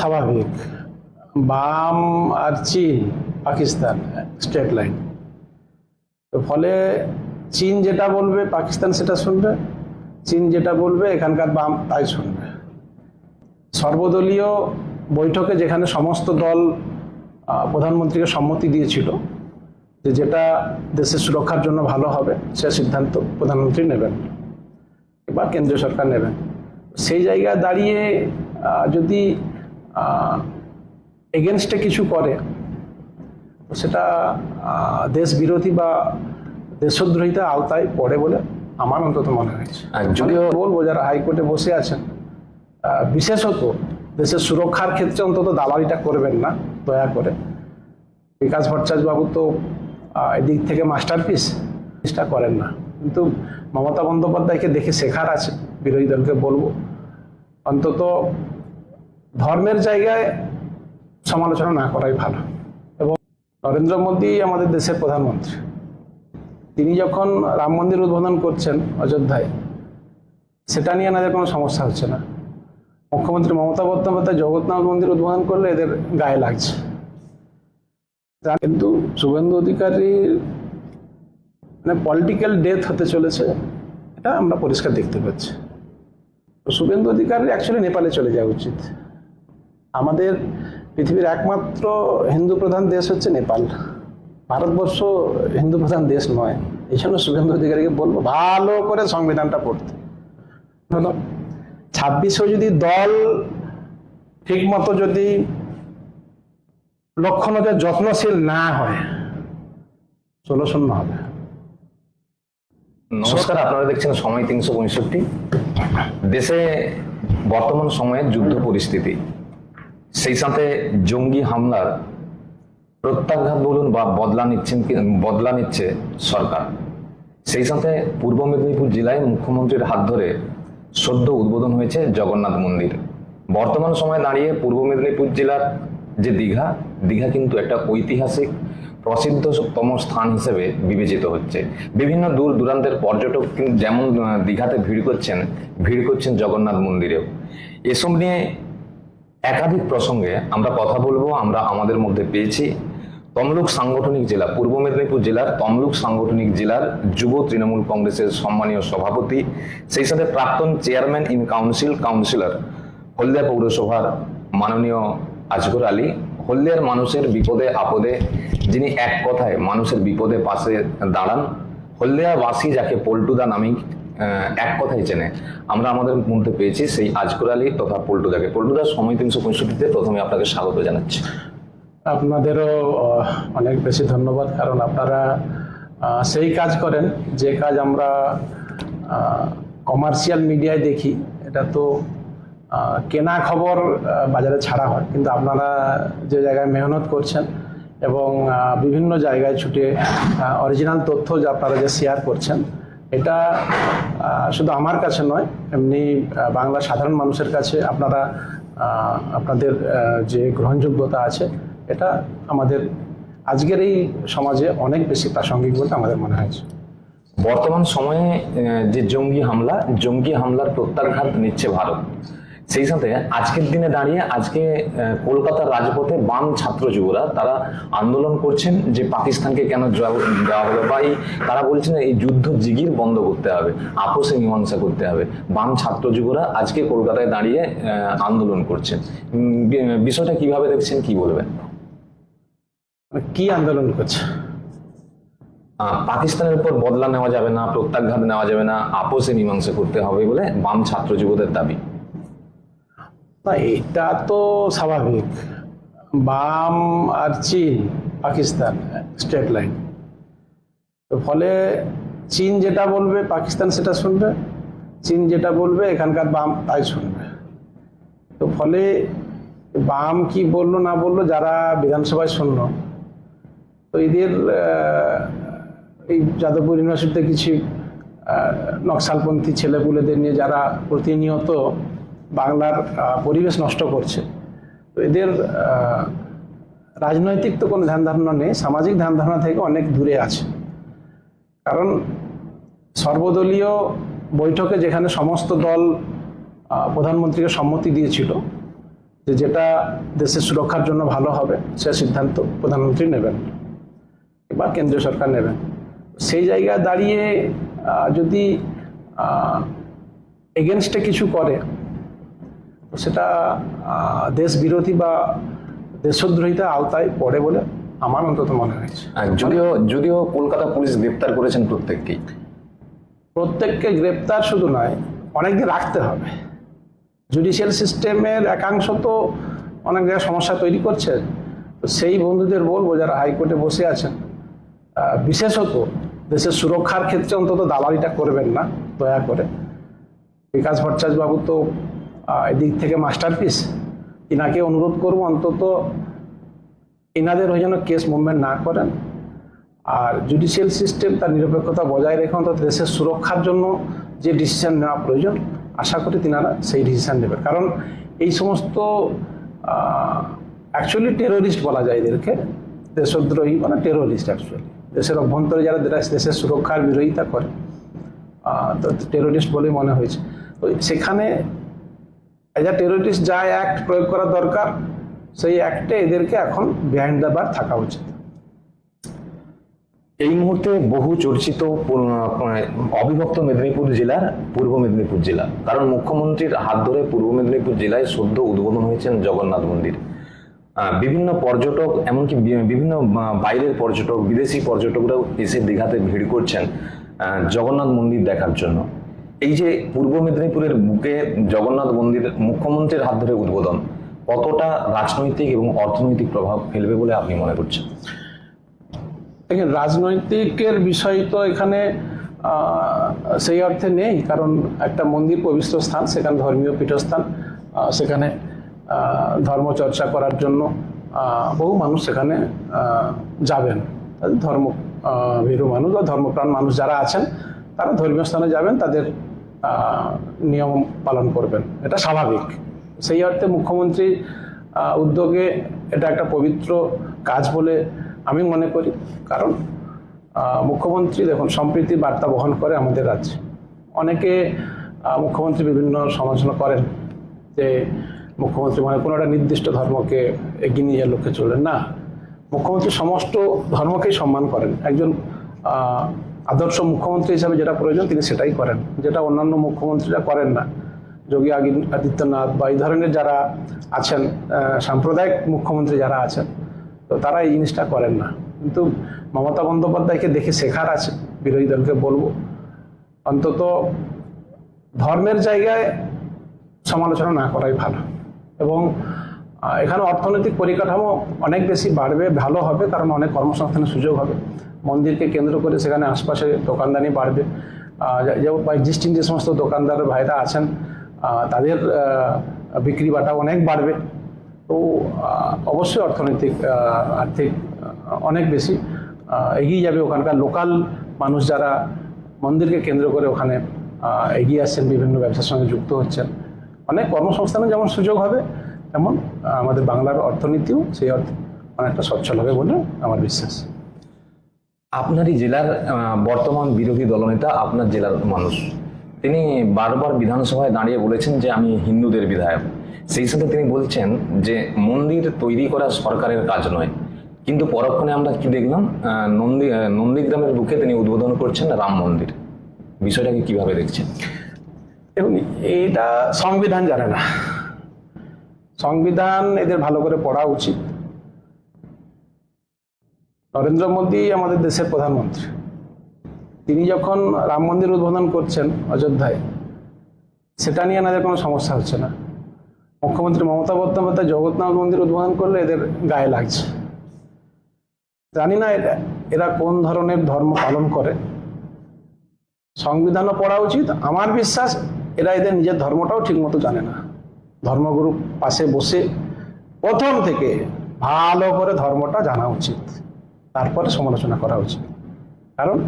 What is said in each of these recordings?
স্বাভাবিক। বাম আর চীন, পাকিস্তান স্টেট লাইন তো ফলে চীন যেটা বলবে, পাকিস্তান সেটা শুনবে। চীন যেটা বলবে, এখানকার বাম তাই শুনবে। সর্বদলীয় বৈঠকে যেখানে সমস্ত দল প্রধানমন্ত্রীকে সম্মতি দিয়েছিল যে যেটা দেশের সুরক্ষার জন্য ভালো হবে, সে সিদ্ধান্ত প্রধানমন্ত্রী নেবেন। বা কেন্দ্রীয় সরকার নেবেন। সেই জায়গায় দাঁড়িয়ে যদি এগেনস্টে কিছু করে। তো সেটা দেশ বিরোধী বা দেশদ্রোহিতা আওতায় পড়ে বলে আমার অন্তত মনে হয়েছে। যদিও বলব যারা হাইকোর্টে বসে আছেন বিশেষত দেশের সুরক্ষার ক্ষেত্রে অন্তত দালালিটা করবেন না দয়া করে। বিকাশ ভট্টাচার্য বাবু তো এদিক থেকে মাস্টারপিস চেষ্টা করেন না। কিন্তু মমতা বন্দ্যোপাধ্যায়কে দেখে শেখার আছে বিরোধী দলকে বলব। অন্তত ধর্মের জায়গায় সমালোচনা না করাই ভালো। এবং নরেন্দ্র মোদী আমাদের দেশের প্রধানমন্ত্রী। তিনি যখন রাম মন্দির উদ্বোধন করছেন অযোধ্যায়, সেটা নিয়ে এনাদের কোনো সমস্যা হচ্ছে না। মুখ্যমন্ত্রী মমতা বন্দ্যোপাধ্যায় জগন্নাথ মন্দির উদ্বোধন করলে এদের গায়ে লাগছে। কিন্তু শুভেন্দু অধিকারীর মানে পলিটিক্যাল ডেথ হতে চলেছে, এটা আমরা পরিষ্কার দেখতে পাচ্ছি। শুভেন্দু অধিকারীর অ্যাকচুয়ালি নেপালে চলে যাওয়া উচিত। আমাদের পৃথিবীর একমাত্র হিন্দু প্রধান দেশ হচ্ছে নেপাল। ভারতবর্ষ হিন্দু প্রধান দেশ নয়। এই জন্য শুভেন্দু অধিকারীকে বলব, ভালো করে সংবিধানটা পড়তে। হলো, ছাব্বিশেও যদি দল ঠিক মতো যদি লক্ষ্য নজর যত্নশীল না হয়, ষোলো শূন্য হবে। নমস্কার, আপনারা দেখছেন সময় তিনশো পঁয়ষট্টি দেশে বর্তমান সময়ের যুদ্ধ পরিস্থিতি। সেই সাথে জঙ্গি হামলার প্রত্যাঘাত বলুন বা বদলা নিচ্ছেন বদলা নিচ্ছে সরকার। সেই সাথে পূর্ব মেদিনীপুর জেলায় মুখ্যমন্ত্রীর হাত ধরে সদ্য উদ্বোধন হয়েছে জগন্নাথ মন্দির। বর্তমান সময়ে দাঁড়িয়ে পূর্ব মেদিনীপুর জেলার যে দীঘা দীঘা কিন্তু একটা ঐতিহাসিক প্রসিদ্ধতম স্থান হিসেবে বিবেচিত হচ্ছে। বিভিন্ন দূর দূরান্তের পর্যটক যেমন দীঘাতে ভিড় করছেন ভিড় করছেন জগন্নাথ মন্দিরেও। এসব নিয়ে একাধিক প্রসঙ্গে আমরা কথা বলব আমরা আমাদের মধ্যে পেয়েছি। তমলুক সাংগঠনিক জেলা পূর্ব মেদিনীপুর জেলার তমলুক সাংগঠনিক জেলার যুব তৃণমূল কংগ্রেসের সম্মানীয় সভাপতি সেই সাথে প্রাক্তন chairman in council councillor Haldia পৌরসভার মাননীয় আজগর আলী। হলদিয়ার মানুষের বিপদে আপদে যিনি এক কথায় মানুষের বিপদে পাশে দাঁড়ান হলদিয়াবাসী যাকে পল্টুদা আহ, এক কথাই চেনে আমরা আমাদের মধ্যে পেয়েছি সেই আজকর আলী তথা পল্টুদাকে পল্টুদার সময় তিনশো পঁয়ষট্টিতে প্রথমে আপনাকে স্বাগত জানাচ্ছি। আপনাদেরও অনেক বেশি ধন্যবাদ, কারণ আপনারা সেই কাজ করেন, যে কাজ আমরা কমার্শিয়াল মিডিয়ায় দেখি, এটা তো কেনা খবর বাজারে ছাড়া হয়। কিন্তু আপনারা যে জায়গায় মেহনত করছেন এবং বিভিন্ন জায়গায় ছুটে অরিজিনাল তথ্য যে আপনারা যে শেয়ার করছেন এটা শুধু আমার কাছে নয়, এমনি বাংলা সাধারণ মানুষের কাছে আপনারা আপনাদের যে গ্রহণযোগ্যতা আছে, এটা আমাদের আজকের এই সমাজে অনেক বেশি প্রাসঙ্গিক বলে আমাদের মনে হয়েছে বর্তমান সময়ে যে জঙ্গি হামলা, জঙ্গি হামলার প্রত্যাঘাত নিচ্ছে ভারত। সেই সাথে আজকের দিনে দাঁড়িয়ে আজকে কলকাতার রাজপথে বাম ছাত্র যুবরা তারা আন্দোলন করছেন যে পাকিস্তানকে কেন দেওয়া হলো বা এই তারা বলছেন এই যুদ্ধ জিগির বন্ধ করতে হবে আপোষে মীমাংসা করতে হবে। বাম ছাত্র যুবরা আজকে কলকাতায় দাঁড়িয়ে আন্দোলন করছেন। বিষয়টা কীভাবে দেখছেন কি বলবেন? কি আন্দোলন করছে? পাকিস্তানের উপর বদলা নেওয়া যাবে না প্রত্যাঘাত নেওয়া যাবে না আপোষে মীমাংসা করতে হবে বলে বাম ছাত্র যুবদের দাবি। না, এটা তো স্বাভাবিক। বাম আর চীন, পাকিস্তান স্টেট লাইন তো ফলে চীন যেটা বলবে, পাকিস্তান সেটা শুনবে। চীন যেটা বলবে, এখানকার বাম তাই শুনবে। তো ফলে বাম কি বলল, না বলল, যারা বিধানসভায় শুনল, তো এদের এই যাদবপুর ইউনিভার্সিটিতে কিছু নকশালপন্থী ছেলেপুলেদের নিয়ে যারা প্রতিনিয়ত বাংলার পরিবেশ নষ্ট করছে। তো এদের রাজনৈতিক তো কোনো ধ্যান ধারণা নেই, সামাজিক ধ্যান ধারণা থেকে অনেক দূরে আছে। কারণ সর্বদলীয় বৈঠকে যেখানে সমস্ত দল প্রধানমন্ত্রীকে সম্মতি দিয়েছিল যে যেটা দেশের সুরক্ষার জন্য ভালো হবে, সে সিদ্ধান্ত প্রধানমন্ত্রী নেবেন, বা কেন্দ্রীয় সরকার নেবেন। সেই জায়গায় দাঁড়িয়ে যদি এগেনস্টে কিছু করে সেটা দেশ বিরোধী বা দেশদ্রোহিতা আওতায় পড়ে বলে আমার অন্তত মনে হয়েছে। যদিও যদিও কলকাতা পুলিশ গ্রেপ্তার করেছেন প্রত্যেককেই। প্রত্যেককে গ্রেপ্তার শুধু নয় অনেকদিন রাখতে হবে। জুডিশিয়াল সিস্টেমের একাংশ তো অনেক জায়গায় সমস্যা তৈরি করছে। তো সেই বন্ধুদের বলব যারা হাইকোর্টে বসে আছেন বিশেষত দেশের সুরক্ষার ক্ষেত্রে অন্তত দালালিটা করবেন না দয়া করে। বিকাশ ভট্টাচার্য বাবু তো এদিক থেকে মাস্টারপিস তিনাকে অনুরোধ করব অন্তত এনাদের ওই যেন কেস মুভমেন্ট না করেন। আর জুডিশিয়াল সিস্টেম তার নিরপেক্ষতা বজায় রেখে অন্তত দেশের সুরক্ষার জন্য যে ডিসিশন নেওয়া প্রয়োজন, আশা করি তিনারা সেই ডিসিশন নেবেন। কারণ এই সমস্ত অ্যাকচুয়ালি টেরোরিস্ট বলা যায় এদেরকে। দেশদ্রোহী মানে টেরোরিস্ট অ্যাকচুয়ালি দেশের অভ্যন্তরে যারা দেশ- দেশের সুরক্ষার বিরোধিতা করে তো টেরোরিস্ট বলেই মনে হয়েছে। তো সেখানে আ টেরোরিস্ট যা অ্যাক্ট প্রয়োগ করা দরকার, সেই অ্যাক্টে এদেরকে এখন বিহাইন্ড দ্য বার থাকা উচিত। এই মুহূর্তে বহু চর্চিত অবিভক্ত মেদিনীপুর জেলার পূর্ব মেদিনীপুর জেলা। কারণ মুখ্যমন্ত্রীর হাত ধরে পূর্ব মেদিনীপুর জেলায় সদ্য উদ্বোধন হয়েছেন জগন্নাথ মন্দির। বিভিন্ন পর্যটক, এমনকি বিভিন্ন বাইরের পর্যটক, বিদেশি পর্যটকরাও এসে দীঘাতে ভিড় করছেন জগন্নাথ মন্দির দেখার জন্য। এই যে পূর্ব মেদিনীপুরের বুকে জগন্নাথ মন্দির মুখ্যমন্ত্রীর হাত ধরে উদ্বোধন কতটা রাজনৈতিক এবং অর্থনৈতিক প্রভাব ফেলবে বলে আপনি মনে করছেন? দেখেন রাজনৈতিকের বিষয় তো এখানে সেই অর্থে নেই কারণ একটা মন্দির পবিত্র স্থান সেখানে ধর্মীয় পীঠস্থান সেখানে আহ, ধর্মচর্চা করার জন্য বহু মানুষ সেখানে যাবেন। ধর্ম ভীরু মানুষ বা ধর্মপ্রাণ মানুষ যারা আছেন তারা ধর্মীয় স্থানে যাবেন তাদের নিয়ম পালন করবেন। এটা স্বাভাবিক। সেই অর্থে মুখ্যমন্ত্রী উদ্যোগে এটা একটা পবিত্র কাজ বলে আমি মনে করি। কারণ মুখ্যমন্ত্রী দেখুন, সম্প্রীতি বার্তা বহন করে আমাদের রাজ্যে। অনেকে মুখ্যমন্ত্রী বিভিন্ন সমালোচনা করেন যে মুখ্যমন্ত্রী মানে কোনো একটা নির্দিষ্ট ধর্মকে এগিয়ে নিয়ে যাওয়ার লক্ষ্যে চলেন না, মুখ্যমন্ত্রী সমস্ত ধর্মকেই সম্মান করেন। একজন আদর্শ মুখ্যমন্ত্রী হিসাবে যেটা প্রয়োজন তিনি সেটাই করেন। যেটা অন্যান্য মুখ্যমন্ত্রীরা করেন না। যোগী আদি- আদিত্যনাথ বা এই ধরনের যারা আছেন সাম্প্রদায়িক মুখ্যমন্ত্রী যারা আছেন, তো তারা এই জিনিসটা করেন না। কিন্তু মমতা বন্দ্যোপাধ্যায়কে দেখে শেখার আছে, বিরোধী দলকে বলব। অন্তত ধর্মের জায়গায় সমালোচনা না করাই ভালো। এবং এখানে অর্থনৈতিক পরিকাঠামো অনেক বেশি বাড়বে, ভালো হবে, কারণ অনেক কর্মসংস্থানের সুযোগ হবে। মন্দিরকে কেন্দ্র করে সেখানে আশপাশে দোকানদানি বাড়বে। আহ, যে- যে এক্সিস্টিং যে সমস্ত দোকানদার ভাইরা আছেন তাদের বিক্রি বাটা অনেক বাড়বে। তো অবশ্যই অর্থনৈতিক আর্থিক অনেক বেশি এগিয়ে যাবে ওখানকার লোকাল মানুষ যারা মন্দিরকে কেন্দ্র করে ওখানে এগিয়ে আসছেন বিভিন্ন ব্যবসার সঙ্গে যুক্ত হচ্ছেন। অনেক কর্মসংস্থানের যেমন সুযোগ হবে তেমন আমাদের বাংলার অর্থনীতিও সেই অর্থ অনেকটা সচ্ছল হবে বলে আমার বিশ্বাস। আপনারই জেলার বর্তমান বিরোধী দলনেতা আপনার জেলার মানুষ। তিনি বারবার বিধানসভায় দাঁড়িয়ে বলেছেন যে আমি হিন্দুদের বিধায়ক। সেই সাথে তিনি বলছেন যে মন্দির তৈরি করা সরকারের কাজ নয়। কিন্তু পরক্ষণে আমরা কি দেখলাম? নন্দী নন্দীগ্রামের বুকে তিনি উদ্বোধন করছেন রাম মন্দির। বিষয়টাকে কীভাবে দেখছেন? এবং এটা সংবিধান জানে না। সংবিধান এদের ভালো করে পড়া উচিত। নরেন্দ্র মোদী আমাদের দেশের প্রধানমন্ত্রী। তিনি যখন রাম মন্দির উদ্বোধন করছেন অযোধ্যায়, সেটা নিয়ে এনাদের কোনো সমস্যা হচ্ছে না। মুখ্যমন্ত্রী মমতা বন্দ্যোপাধ্যায় জগন্নাথ মন্দির উদ্বোধন করলে এদের গায়ে লাগছে। জানি না এরা কোন ধরনের ধর্ম পালন করে। সংবিধানও পড়া উচিত। আমার বিশ্বাস, এরা এদের নিজের ধর্মটাও ঠিকমতো জানে না। ধর্মগুরু পাশে বসে প্রথম থেকে ভালো করে ধর্মটা জানা উচিত। তারপরে সমালোচনা করা উচিত। কারণ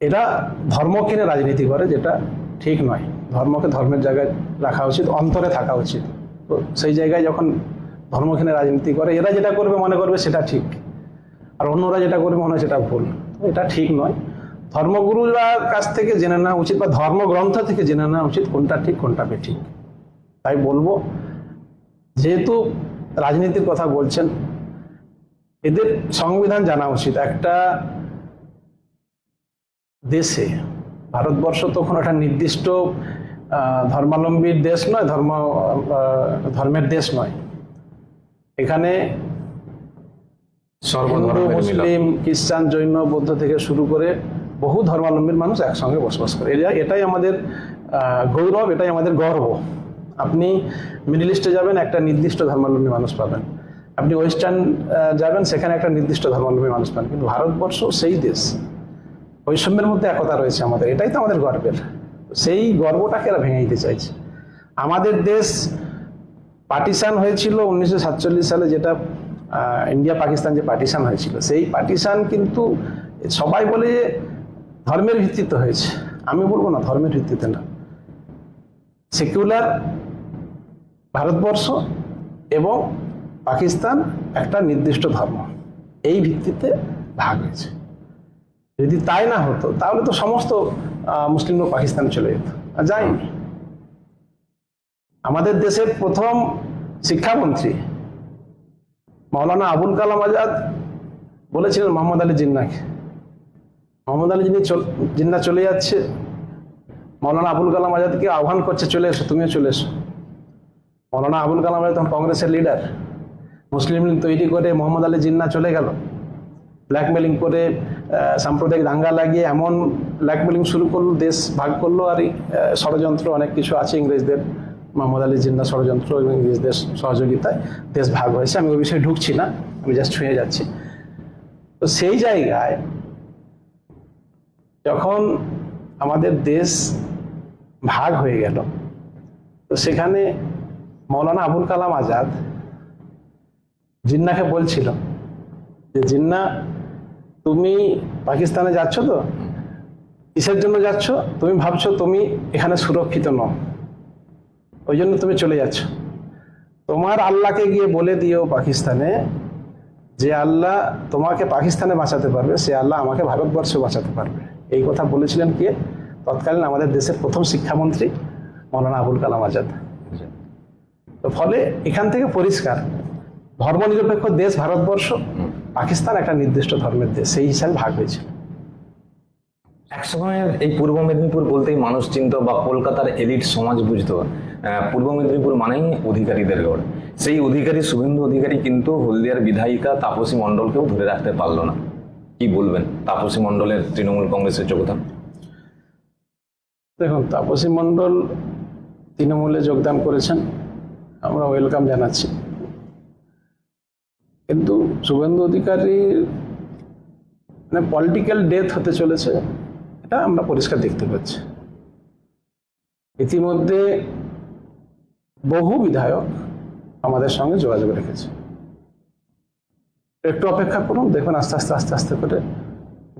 এরা ধর্ম রাজনীতি করে, যেটা ঠিক নয়। ধর্মকে ধর্মের জায়গায় রাখা উচিত, অন্তরে থাকা উচিত। তো সেই জায়গায় যখন ধর্ম রাজনীতি করে, এরা যেটা করবে, মনে করবে সেটা ঠিক। আর অন্যরা যেটা করবে, মনে হয় সেটা ভুল। এটা ঠিক নয়। ধর্মগুরুরা কাছ থেকে জেনে নেওয়া উচিত বা ধর্মগ্রন্থ থেকে জেনে নেওয়া উচিত কোনটা ঠিক, কোনটা বেঠিক। তাই বলব, যেহেতু রাজনীতির কথা বলছেন এদের সংবিধান জানা উচিত। একটা দেশে ভারতবর্ষ তো কোনো একটা নির্দিষ্ট ধর্মাবলম্বীর দেশ নয় ধর্ম ধর্মের দেশ নয়। এখানে হিন্দু মুসলিম খ্রিস্টান জৈন বৌদ্ধ থেকে শুরু করে বহু ধর্মাবলম্বীর মানুষ একসঙ্গে বসবাস করে। এটা- এটাই আমাদের আহ, গৌরব এটাই আমাদের গর্ব। আপনি মিডল ইস্টে যাবেন একটা নির্দিষ্ট ধর্মাবলম্বী মানুষ পাবেন। আপনি ওয়েস্টার্ন যাবেন, সেখানে একটা নির্দিষ্ট ধর্মাবলম্বী মানুষ পান। কিন্তু ভারতবর্ষ সেই দেশ। বৈষম্যের মধ্যে একতা রয়েছে আমাদের। এটাই তো আমাদের গর্বের। সেই গর্বটাকে এরা ভেঙে দিতে চাইছে। আমাদের দেশ পার্টিশন হয়েছিল উনিশশো সাতচল্লিশ সালে যেটা ইন্ডিয়া, পাকিস্তান যে পার্টিশন হয়েছিল। সেই পার্টিশন কিন্তু সবাই বলে যে ধর্মের ভিত্তিতে হয়েছে। আমি বলব না, ধর্মের ভিত্তিতে না। সেকুলার ভারতবর্ষ এবং পাকিস্তান একটা নির্দিষ্ট ধর্ম। এই ভিত্তিতে ভাগ হয়েছে। যদি তাই না হতো তাহলে তো সমস্ত আহ, মুসলিম লোক পাকিস্তানে চলে যেত। যায়নি। আমাদের দেশের প্রথম শিক্ষামন্ত্রী মৌলানা আবুল কালাম আজাদ বলেছিলেন মোহাম্মদ আলী জিন্নাকে মোহাম্মদ আলী যিনি জিন্না চলে যাচ্ছে। মৌলানা আবুল কালাম আজাদকে আহ্বান করছে চলে এসো তুমিও চলে এসো। মৌলানা আবুল কালাম আজাদ তখন কংগ্রেসের লিডার। মুসলিম লীগ তৈরি করে মোহাম্মদ আলী জিন্না চলে গেল। ব্ল্যাকমেলিং করে সাম্প্রদায়িক দাঙ্গা লাগিয়ে এমন ব্ল্যাকমেলিং শুরু করল, দেশ ভাগ করল আর ষড়যন্ত্র অনেক কিছু আছে ইংরেজদের। মোহাম্মদ আলী জিন্না ষড়যন্ত্র এবং ইংরেজদের সহযোগিতায় দেশ ভাগ হয়েছে। আমি ওই বিষয়ে ঢুকছি না, আমি জাস্ট ছুঁয়ে যাচ্ছি। তো সেই জায়গায় যখন আমাদের দেশ ভাগ হয়ে গেল, তো সেখানে মৌলানা আবুল কালাম আজাদ জিন্নাকে বলছিল যে, জিন্না, তুমি পাকিস্তানে যাচ্ছ তো? কিসের জন্য যাচ্ছ? তুমি ভাবছ তুমি এখানে সুরক্ষিত নও। ওই জন্য তুমি চলে যাচ্ছ। তোমার আল্লাহকে গিয়ে বলে দিও পাকিস্তানে যে, আল্লাহ তোমাকে পাকিস্তানে বাঁচাতে পারবে, সে আল্লাহ আমাকে ভারতবর্ষে বাঁচাতে পারবে। এই কথা বলেছিলেন কে? তৎকালীন আমাদের দেশের প্রথম শিক্ষামন্ত্রী মৌলানা আবুল কালাম আজাদ। তো ফলে এখান থেকে পরিষ্কার ধর্মনিরপেক্ষ দেশ ভারতবর্ষ পাকিস্তান একটা নির্দিষ্ট ধর্মের দেশ সেই হিসাবে ভাগ হয়েছিল একসময় এই পূর্ব মেদিনীপুর বলতেই মানুষ চিনত বা কলকাতার এলিট সমাজ বুঝতো পূর্ব মেদিনীপুর মানেই অধিকারীদের গড়। সেই অধিকারী শুভেন্দু অধিকারী কিন্তু হলদিয়ার বিধায়িকা তাপসী মণ্ডলকেও ধরে রাখতে পারল না। কি বলবেন? তাপসী মণ্ডলের তৃণমূল কংগ্রেসের যোগদান? দেখুন তাপসী মণ্ডল তৃণমূলে যোগদান করেছেন আমরা ওয়েলকাম জানাচ্ছি। কিন্তু শুভেন্দু অধিকারীর মানে পলিটিক্যাল ডেথ হতে চলেছে, এটা আমরা পরিষ্কার দেখতে পাচ্ছি। ইতিমধ্যে বহু বিধায়ক আমাদের সঙ্গে যোগাযোগ রেখেছে। একটু অপেক্ষা করুন, দেখুন আস্তে আস্তে আস্তে আস্তে করে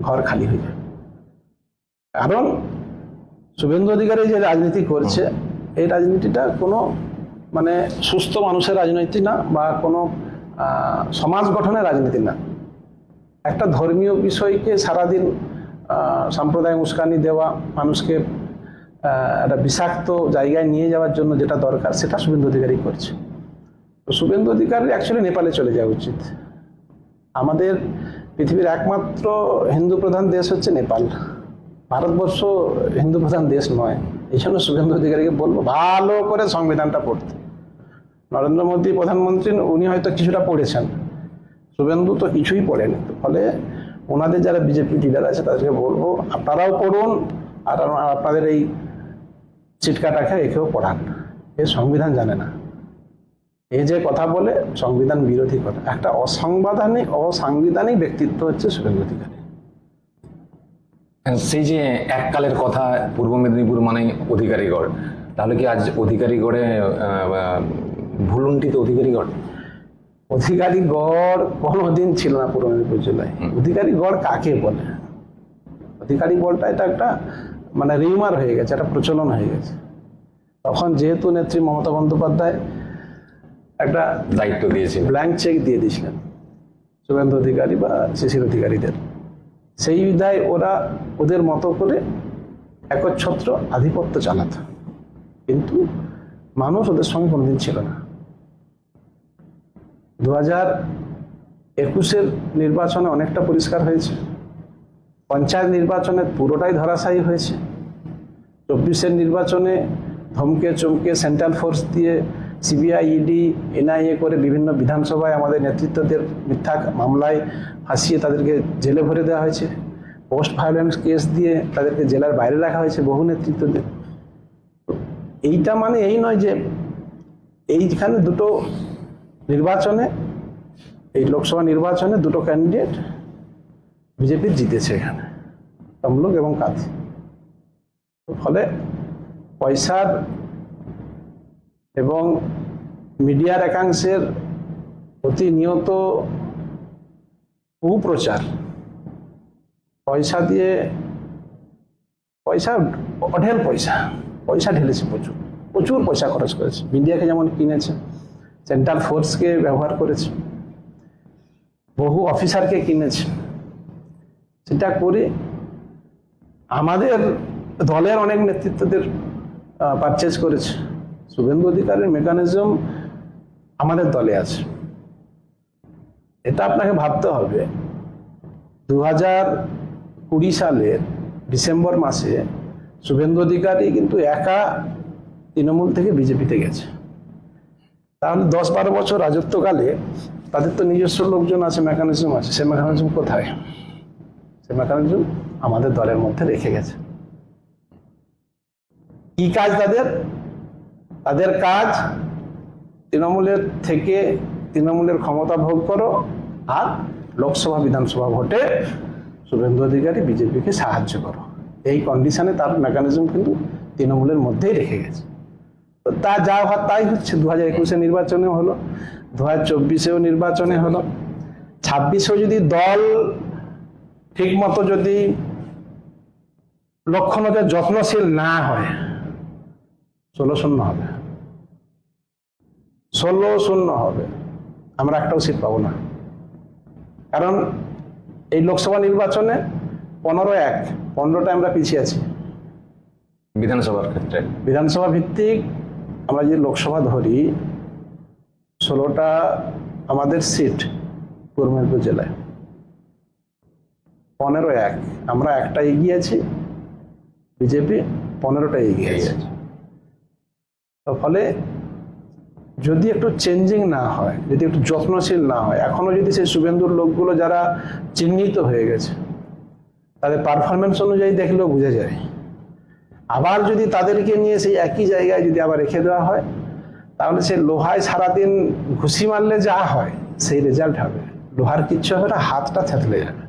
ঘর খালি হয়ে যাবে কারণ শুভেন্দু অধিকারী যে রাজনীতি করছে, এই রাজনীতিটা কোনো মানে সুস্থ মানুষের রাজনীতি না, বা কোনো সমাজ গঠনের রাজনীতি না। একটা ধর্মীয় বিষয়কে সারাদিন আহ, সাম্প্রদায়িক উস্কানি দেওয়া মানুষকে একটা বিষাক্ত জায়গায় নিয়ে যাওয়ার জন্য যেটা দরকার সেটা শুভেন্দু অধিকারী করছে। তো শুভেন্দু অধিকারী অ্যাকচুয়ালি নেপালে চলে যাওয়া উচিত। আমাদের পৃথিবীর একমাত্র হিন্দু প্রধান দেশ হচ্ছে নেপাল। ভারতবর্ষ হিন্দু প্রধান দেশ নয়। এই জন্য শুভেন্দু অধিকারীকে বলব ভালো করে সংবিধানটা পড়তে। নরেন্দ্র মোদী প্রধানমন্ত্রী, উনি হয়তো কিছুটা পড়েছেন। শুভেন্দু তো কিছুই পড়েনি। ফলে ওনাদের যারা বিজেপি লিডার আছে, তাদেরকে বলব, আপনারাও পড়ুন, আর আপনাদের এই চিটকাটাকে একেও পড়ান। এ সংবিধান জানে না। এই যে কথা বলে, সংবিধান বিরোধী কথা। একটা অসাংবিধানিক অসাংবিধানিক ব্যক্তিত্ব হচ্ছে শুভেন্দু অধিকারী। সেই যে এককালের কথা, পূর্ব মেদিনীপুর মানেই অধিকারীগড়, তাহলে কি আজ অধিকারীগড়ে আহ, আহ, ভুলুন্ঠিত অধিকারীগড় অধিকারী গড় কোনোদিন ছিল না পূর্ব মেদিনীপুর জেলায় অধিকারী গড় কাকে বলে? অধিকারী গড়টা এটা একটা মানে রিউমার হয়ে গেছে একটা প্রচলন হয়ে গেছে। তখন যেহেতু নেত্রী মমতা বন্দ্যোপাধ্যায় একটা দায়িত্ব দিয়েছে ব্ল্যাঙ্ক চেক দিয়ে দিয়েছিলেন শুভেন্দু অধিকারী বা শিশির অধিকারীদের। সেই বিধায় ওরা ওদের মতো করে একচ্ছত্র আধিপত্য চালাত। কিন্তু মানুষ ওদের সঙ্গে কোনোদিন ছিল না। দু হাজার একুশের নির্বাচনে অনেকটা পরিষ্কার হয়েছে। পঞ্চায়েত নির্বাচনে পুরোটাই ধরাশায়ী হয়েছে। চব্বিশের নির্বাচনে ধমকে চমকে সেন্ট্রাল ফোর্স দিয়ে সিবিআই ইডি এনআইএ করে বিভিন্ন বিধানসভায় আমাদের নেতৃত্বদের মিথ্যা মামলায় ফাঁসিয়ে তাদেরকে জেলে ভরে দেওয়া হয়েছে। পোস্ট ভায়োলেন্স কেস দিয়ে তাদেরকে জেলার বাইরে রাখা হয়েছে বহু নেতৃত্বদের। এইটা মানে এই নয় যে এইখানে দুটো নির্বাচনে, এই লোকসভা নির্বাচনে দুটো ক্যান্ডিডেট বিজেপির জিতেছে এখানে, তমলুক এবং কাঁথি। ফলে পয়সার এবং মিডিয়ার একাংশের প্রতিনিয়ত কুপ্রচার, পয়সা দিয়ে, পয়সা, অঢেল পয়সা পয়সা ঢেলেছে প্রচুর প্রচুর পয়সা খরচ করেছে। মিডিয়াকে যেমন কিনেছে সেন্ট্রাল ফোর্সকে ব্যবহার করেছে। বহু অফিসারকে কিনেছে। সেটা করে আমাদের দলের অনেক নেতৃত্বদের পারচেজ করেছে। শুভেন্দু অধিকারের মেকানিজম আমাদের দলে আছে। এটা আপনাকে ভাবতে হবে। দু হাজার কুড়ি সালের ডিসেম্বর মাসে শুভেন্দু অধিকারী কিন্তু একা তৃণমূল থেকে বিজেপিতে গেছে। তাহলে দশ বারো বছর রাজত্বকালে তাদের তো নিজস্ব লোকজন আছে মেকানিজম আছে। সে মেকানিজম কোথায়? সে মেকানিজম আমাদের দলের মধ্যে রেখে গেছে। কি কাজ তাদের? তাদের কাজ তৃণমূলের থেকে তৃণমূলের ক্ষমতা ভোগ করো আর লোকসভা, বিধানসভা ভোটে শুভেন্দু অধিকারী, বিজেপিকে সাহায্য করো। এই কন্ডিশনে তার মেকানিজম কিন্তু তৃণমূলের মধ্যেই রেখে গেছে। তো যা হওয়ার তাই হচ্ছে। দু হাজার একুশে নির্বাচনে হলো দু হাজার চব্বিশেও নির্বাচনে হলো। ছাব্বিশেও যদি দল ঠিক মতো যদি লক্ষ্য নজর যত্নশীল না হয় ষোলো শূন্য হবে। ষোলো শূন্য হবে। আমরা একটাও সিট পাবো না। কারণ এই লোকসভা নির্বাচনে পনেরো এক পনেরোটা আমরা পিছিয়ে আছি। বিধানসভার ক্ষেত্রে। বিধানসভা ভিত্তিক আমরা যে লোকসভা ধরি ষোলোটা আমাদের সিট পূর্ব মেদিনীপুর জেলায়। পনেরো এক। আমরা একটা এগিয়ে আছি বিজেপি পনেরোটা এগিয়ে আছে। তো ফলে যদি একটু চেঞ্জিং না হয় যদি একটু যত্নশীল না হয় এখনও যদি সেই শুভেন্দুর লোকগুলো যারা চিহ্নিত হয়ে গেছে তাদের পারফরমেন্স অনুযায়ী দেখলেও বোঝা যায়। আবার যদি তাদেরকে নিয়ে সেই একই জায়গায় যদি আবার রেখে দেওয়া হয়, তাহলে সে লোহায় সারাদিন ঘুষি মারলে যা হয়, সেই রেজাল্ট হবে। লোহার কিচ্ছু হবে না, হাতটা থেতলে যাবে।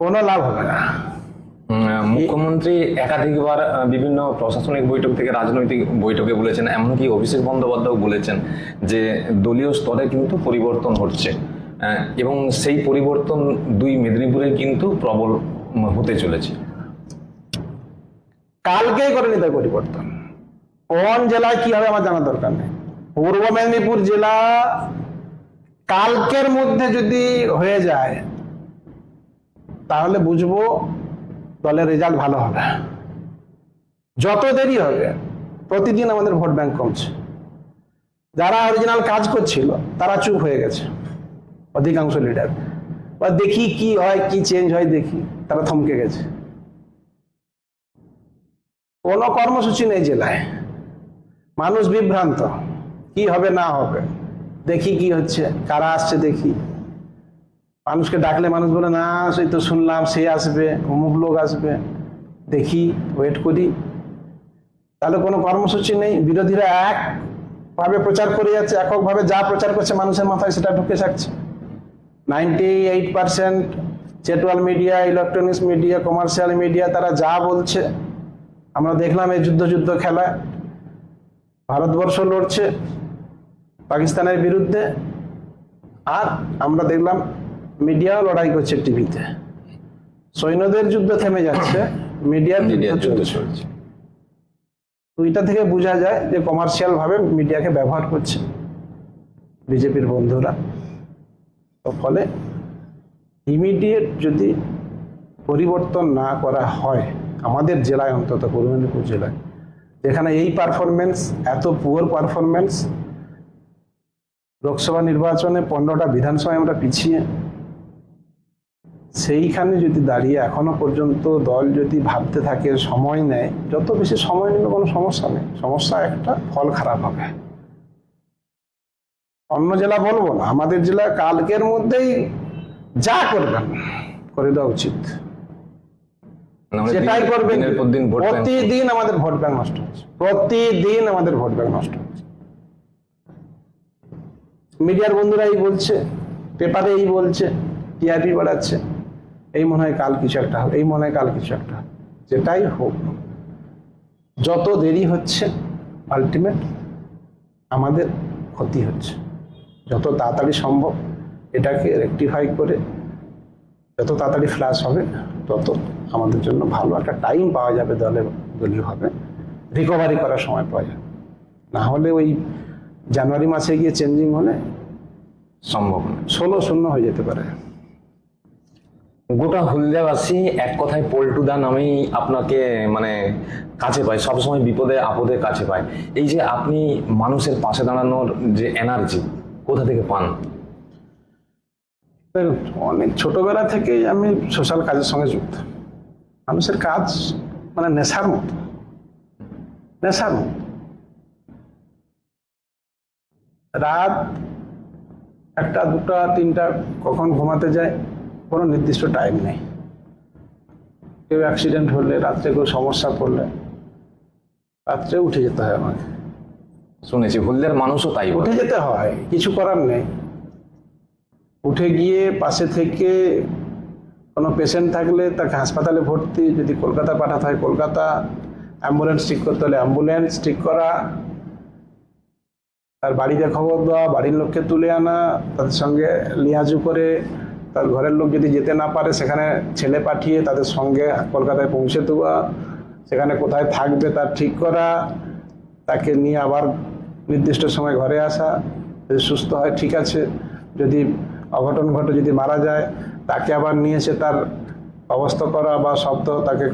কোনো লাভ হবে না। মুখ্যমন্ত্রী একাধিকবার বিভিন্ন প্রশাসনিক বৈঠক থেকে রাজনৈতিক বৈঠকে বলেছেন, এমনকি অভিষেক বন্দ্যোপাধ্যায় বলেছেন যে দলীয় স্তরে কিন্তু পরিবর্তন হচ্ছে এবং সেই পরিবর্তন দুই মেদিনীপুরে কিন্তু প্রবল হতে চলেছে। কালকেই করে নিতে পরিবর্তন। কোন জেলায় কি হবে আমার জানা দরকার নেই। পূর্ব মেদিনীপুর জেলা কালকের মধ্যে যদি হয়ে যায়, তাহলে বুঝব দলের রেজাল্ট ভালো হবে। যত দেরি হবে, প্রতিদিন আমাদের ভোট ব্যাংক কমছে। যারা অরিজিনাল কাজ করছিল, তারা চুপ হয়ে গেছে, অধিকাংশ লিডার বা দেখি কি হয়, কি চেঞ্জ হয়, দেখি। তারা থমকে গেছে। কোনো কর্মসূচি নেই জেলায়। মানুষ বিভ্রান্ত। কি হবে, না হবে? দেখি কি হচ্ছে, কারা আসছে দেখি। মানুষকে ডাকলে মানুষ বলে, না, সেই তো শুনলাম, সে আসবে, অমুক লোক আসবে। দেখি ওয়েট করি। তাহলে কোনো কর্মসূচি নেই। বিরোধীরা একভাবে প্রচার করে যাচ্ছে, এককভাবে যা প্রচার করছে মানুষের মাথায় সেটা ঢুকে থাকছে ninety eight percent চেটুয়াল media electronics media commercial media তারা যা বলছে আমরা দেখলাম এই যুদ্ধ যুদ্ধ খেলা। ভারতবর্ষ লড়ছে পাকিস্তানের বিরুদ্ধে। আর আমরা দেখলাম মিডিয়াও লড়াই করছে টিভিতে। সৈন্যদের যুদ্ধ থেমে যাচ্ছে মিডিয়ার যুদ্ধ চলছে। এটা থেকে বোঝা যায় যে কমার্শিয়াল ভাবে মিডিয়াকে ব্যবহার করছে বিজেপির বন্ধুরা। ফলে ইমিডিয়েট যদি পরিবর্তন না করা হয় আমাদের জেলায় অন্তত পূর্ব মেদিনীপুর জেলায়, যেখানে এই পারফরমেন্স এত পুয়ার পারফরমেন্স লোকসভা নির্বাচনে পনেরোটা বিধানসভায় আমরা পিছিয়ে, সেইখানে যদি দাঁড়িয়ে এখনও পর্যন্ত দল যদি ভাবতে থাকে, সময় নেয়, যত বেশি সময় নেবে কোনো সমস্যা নেই। সমস্যা একটা, ফল খারাপ হবে। অন্য জেলা বলব না, আমাদের জেলা কালকের মধ্যেই যা করবেন, করে দেওয়া উচিত। করবেন প্রতিদিন আমাদের ভোট ব্যাংক নষ্ট হচ্ছে। প্রতিদিন আমাদের ভোট ব্যাংক নষ্ট হচ্ছে। মিডিয়ার বন্ধুরা এই বলছে পেপারে এই বলছে টিআরপি বাড়াচ্ছে। এই মনে হয় কাল কিছু একটা হবে এই মনে হয় কাল কিছু একটা হবে। যেটাই হোক যত দেরি হচ্ছে আলটিমেট আমাদের ক্ষতি হচ্ছে। যত তাড়াতাড়ি সম্ভব এটাকে রেকটিফাই করে যত তাড়াতাড়ি ফ্ল্যাশ হবে তত আমাদের জন্য ভালো। একটা টাইম পাওয়া যাবে দলের দলীয়ভাবে রিকভারি করার সময় পাওয়া যাবে। না হলে ওই জানুয়ারি মাসে গিয়ে চেঞ্জিং হলে সম্ভব ষোলো শূন্য হয়ে যেতে পারে। গোটা হলদিয়াবাসী এক কথায় পল্টুদা নামেই আপনাকে মানে কাছে পায় সবসময় বিপদে আপদে কাছে পায়। এই যে আপনি মানুষের পাশে দাঁড়ানোর যে এনার্জি কোথা থেকে পান? অনেক ছোটবেলা থেকেই আমি সোশ্যাল কাজের সঙ্গে যুক্ত। মানুষের কাজ মানে নেশার। মতো নেশার। মতো রাত একটা দুটা তিনটা কখন ঘুমাতে যায় কোনো নির্দিষ্ট টাইম নেই। কেউ অ্যাক্সিডেন্ট হলে রাত্রে কেউ সমস্যা পড়লে রাত্রে উঠে যেতে হয় আমাকে। শুনেছি হলদিয়ার মানুষও তাই উঠে যেতে হয় কিছু করার নেই। উঠে গিয়ে পাশে থেকে কোনো পেশেন্ট থাকলে তাকে হাসপাতালে ভর্তি, যদি কলকাতা পাঠাতে হয় কলকাতা অ্যাম্বুলেন্স ঠিক করতে হলে অ্যাম্বুলেন্স ঠিক করা, তার বাড়িতে খবর দেওয়া, বাড়ির লোককে তুলে আনা, তাদের সঙ্গে লিয়াজু করে, তার ঘরের লোক যদি যেতে না পারে, সেখানে ছেলে পাঠিয়ে তাদের সঙ্গে কলকাতায় পৌঁছে দেওয়া, সেখানে কোথায় থাকবে তার ঠিক করা, তাকে নিয়ে আবার নির্দিষ্ট সময় ঘরে আসা, যদি সুস্থ হয়, ঠিক আছে। যদি অঘটন ঘটে যদি মারা যায় তাকে আবার নিয়ে এসে তার অবস্থা করা বা শব্দ তাকে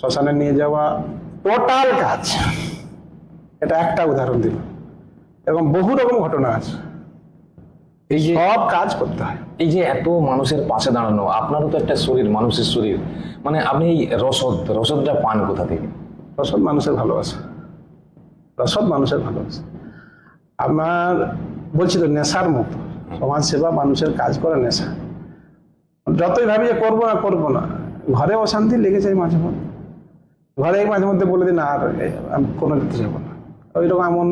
শ্মশানে নিয়ে যাওয়া টোটাল কাজ এটা একটা উদাহরণ দিল। এবং বহু রকম ঘটনা আছে। এই যে সব কাজ করতে হয়। এই যে এত মানুষের পাশে দাঁড়ানো আপনারও তো একটা শরীর মানুষের শরীর। মানে আপনি এই রসদ রসদটা পান কোথা থেকে? রসদ মানুষের ভালোবাসা। রসদ মানুষের ভালোবাসা। আমার বলছি তো নেশার মতো। সমাজ সেবা মানুষের কাজ করে নেশা। যতই ভাবি যে করব না করব না, ঘরে অশান্তি লেগে যায় মাঝে মধ্যে। ঘরে মাঝে মধ্যে বলে দিন আর আমি কোনো দিতে যাব না। ওই রকম এমন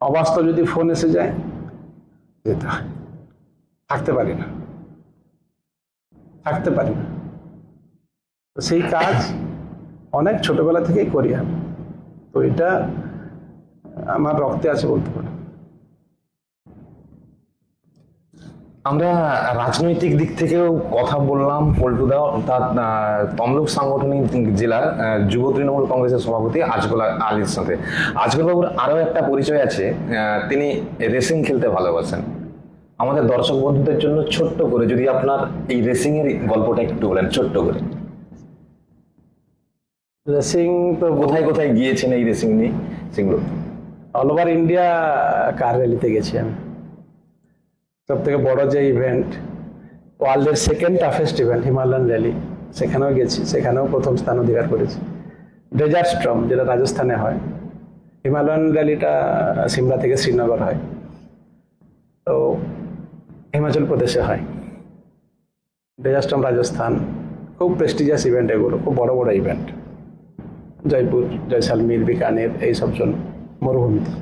অবাস্তব যদি ফোন এসে যায়, যেতে হয়। থাকতে পারি না। থাকতে পারি না। তো সেই কাজ অনেক ছোটবেলা থেকেই করি আমি। তো এটা আমার রক্তে আছে বলতে পারি আমরা রাজনৈতিক দিক থেকেও কথা বললাম পল্টুদা অর্থাৎ তমলুক সাংগঠনিক জেলার যুব তৃণমূল কংগ্রেসের সভাপতি আজগোলা আলীর সাথে। আজগোল বাবুর আরও একটা পরিচয় আছে তিনি রেসিং খেলতে ভালোবাসেন। আমাদের দর্শক বন্ধুদের জন্য ছোট্ট করে যদি আপনার এই রেসিং এর গল্পটা একটু বলেন ছোট্ট করে। রেসিং তো কোথায় কোথায় গিয়েছেন এই রেসিং নিয়ে? সেগুলো। অল ওভার ইন্ডিয়া কার র্যালিতে গেছি আমি। সব থেকে বড় যে ইভেন্ট ওয়ার্ল্ডের second toughest event Himalayan rally সেখানেও গেছি, সেখানেও প্রথম স্থান অধিকার করেছি। ডেজার্ট স্ট্রম যেটা রাজস্থানে হয়, হিমালয়ান র্যালিটা সিমলা থেকে শ্রীনগর হয়, তো হিমাচল প্রদেশে হয়। ডেজার্ট স্ট্রম রাজস্থান, খুব প্রেস্টিজিয়াস ইভেন্ট এগুলো, খুব বড় বড় ইভেন্ট জয়পুর, জয়সালমীর, বিকানের, এইসব জন্য মরুভূমিতে।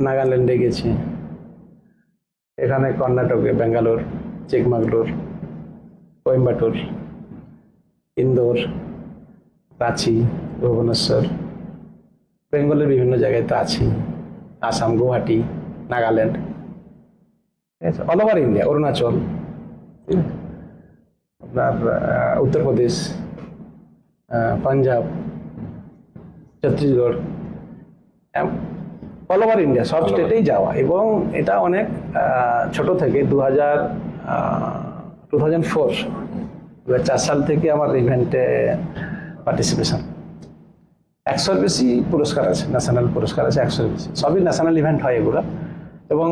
নাগাল্যান্ডে গেছি। এখানে কর্ণাটকে ব্যাঙ্গালোর চিকমাগলুর কোয়েম্বাটোর, ইন্দোর, রাঁচি, ভুবনেশ্বর, বেঙ্গলের বিভিন্ন জায়গায় তো আছি। আসাম, গুয়াহাটি, নাগাল্যান্ড। ঠিক আছে অল ওভার ইন্ডিয়া অরুণাচল, আপনার Uttar Pradesh Punjab, Chhattisgarh all over India সব স্টেটেই যাওয়া। এবং এটা অনেক ছোট থেকে দু হাজার টু থাউজেন্ড ফোর দু হাজার চার সাল থেকে আমার ইভেন্টে পার্টিসিপেশন একশোর বেশি পুরস্কার আছে ন্যাশনাল পুরস্কার আছে একশোর বেশি। সবই ন্যাশনাল ইভেন্ট হয় এগুলো। এবং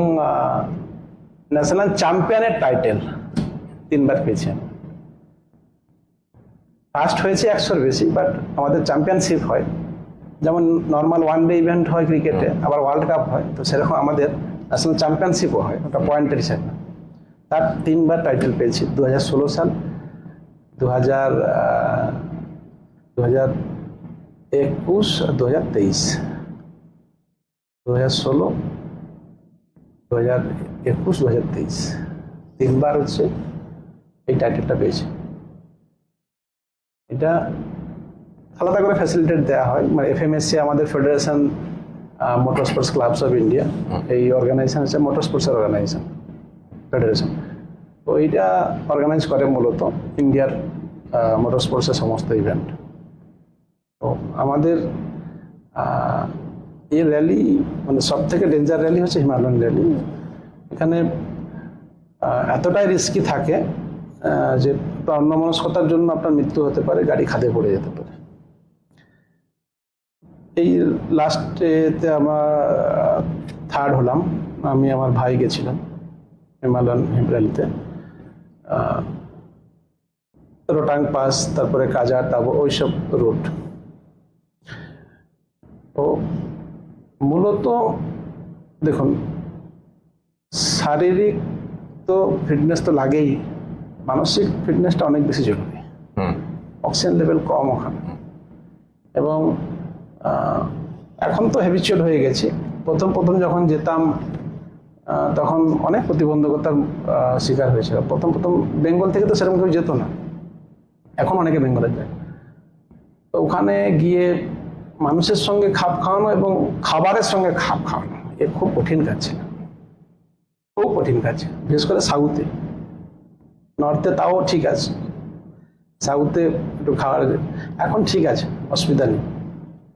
ন্যাশনাল চ্যাম্পিয়নের টাইটেল তিনবার পেয়েছি আমি। ফার্স্ট হয়েছে একশোর বেশি বাট আমাদের চ্যাম্পিয়নশিপ হয়। যেমন নর্মাল ওয়ান ডে ইভেন্ট হয় ক্রিকেটে আবার ওয়ার্ল্ড কাপ হয় তো সেরকম আমাদের ন্যাশনাল চ্যাম্পিয়নশিপও হয় ওটা পয়েন্টের হিসাবে। তার তিনবার টাইটেল পেয়েছি দু হাজার ষোলো সাল দু হাজার দু হাজার একুশ আর দু হাজার তেইশ। দু হাজার ষোলো দু হাজার একুশ দু হাজার তেইশ। তিনবার হচ্ছে এই টাইটেলটা পেয়েছি। এটা আলাদা করে ফ্যাসিলিটেট দেওয়া হয়। মানে এফএমএসসি আমাদের federation motor sports clubs of India এই অর্গানাইজেশন হচ্ছে মোটর স্পোর্টসের অর্গানাইজেশন ফেডারেশন তো এইটা অর্গানাইজ করে মূলত ইন্ডিয়ার মোটর স্পোর্টসের সমস্ত ইভেন্ট তো আমাদের এই র্যালি মানে সব থেকে ডেঞ্জার র্যালি হচ্ছে হিমালয়ান র্যালি এখানে এতটাই রিস্কি থাকে যে অন্যমনস্কতার জন্য আপনার মৃত্যু হতে পারে গাড়ি খাদে পড়ে যেতে পারে। এই লাস্টেতে আমার থার্ড হলাম। আমি আমার ভাই গেছিলাম হিমালয়ান আহ, রোটাং পাস তারপরে কাজা তাবো ওইসব রুট তো মূলত দেখুন শারীরিক তো ফিটনেস তো লাগেই মানসিক ফিটনেসটা অনেক বেশি জরুরি। অক্সিজেন লেভেল কম ওখানে। এবং এখন তো হ্যাবিচুয়াল হয়ে গেছি। প্রথম প্রথম যখন যেতাম তখন অনেক প্রতিবন্ধকতার শিকার হয়েছিল। প্রথম প্রথম বেঙ্গল থেকে তো সেরকম কেউ যেত না। এখন অনেকে বেঙ্গলে যায়। তো ওখানে গিয়ে মানুষের সঙ্গে খাপ খাওয়ানো এবং খাবারের সঙ্গে খাপ খাওয়ানো, এ খুব কঠিন কাজ ছিল। খুব কঠিন কাজ বিশেষ করে সাউথে। নর্থে তাও ঠিক আছে। সাউথে একটু খাওয়ার, এখন ঠিক আছে, অসুবিধা নেই।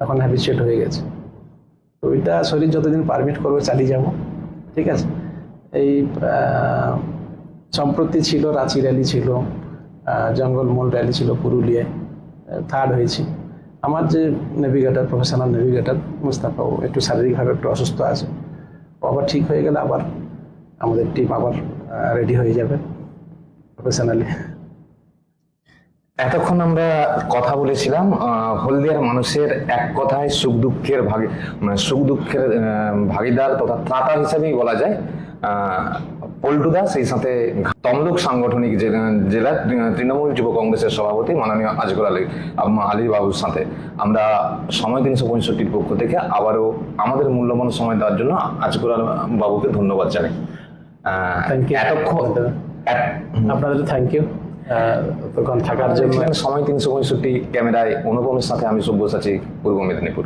এখন হ্যাবিচুয়েট হয়ে গেছে। তো ওইটা শরীর যতদিন পারমিট করবে চালিয়ে যাব, ঠিক আছে? এই সম্প্রতি ছিল রাঁচি র্যালি ছিল জঙ্গলমহল র্যালি ছিল পুরুলিয়ায় থার্ড হয়েছি। আমার যে নেভিগেটার প্রফেশনাল নেভিগেটার মুস্তাফা ও একটু শারীরিকভাবে একটু অসুস্থ আছে। আবার ঠিক হয়ে গেলে আবার আমাদের টিম আবার রেডি হয়ে যাবে প্রফেশনালি এতক্ষণ আমরা কথা বলেছিলাম হলদিয়ার মানুষের এক কথায় সুখ দুঃখের ভাগি মানে সুখ দুঃখের ভাগিদার তথা ত্রাতা হিসাবেই বলা যায়। পল্টু দাস সেই সাথে তমলুক সাংগঠনিক জেলা- তৃণমূল যুব কংগ্রেসের সভাপতি মাননীয় আজগর আলী আলী বাবুর সাথে। আমরা সময় তিনশো পঁয়ষট্টির পক্ষ থেকে আবারও আমাদের মূল্যবান সময় দেওয়ার জন্য আজগর আলী বাবুকে ধন্যবাদ জানাই. এতক্ষণ এত- আপনাদের থ্যাংক ইউ থাকার জন্য সময় তিনশো পঁয়ষট্টি ক্যামেরায় অনুপমের সাথে আমি সব্যসাচী পূর্ব মেদিনীপুর।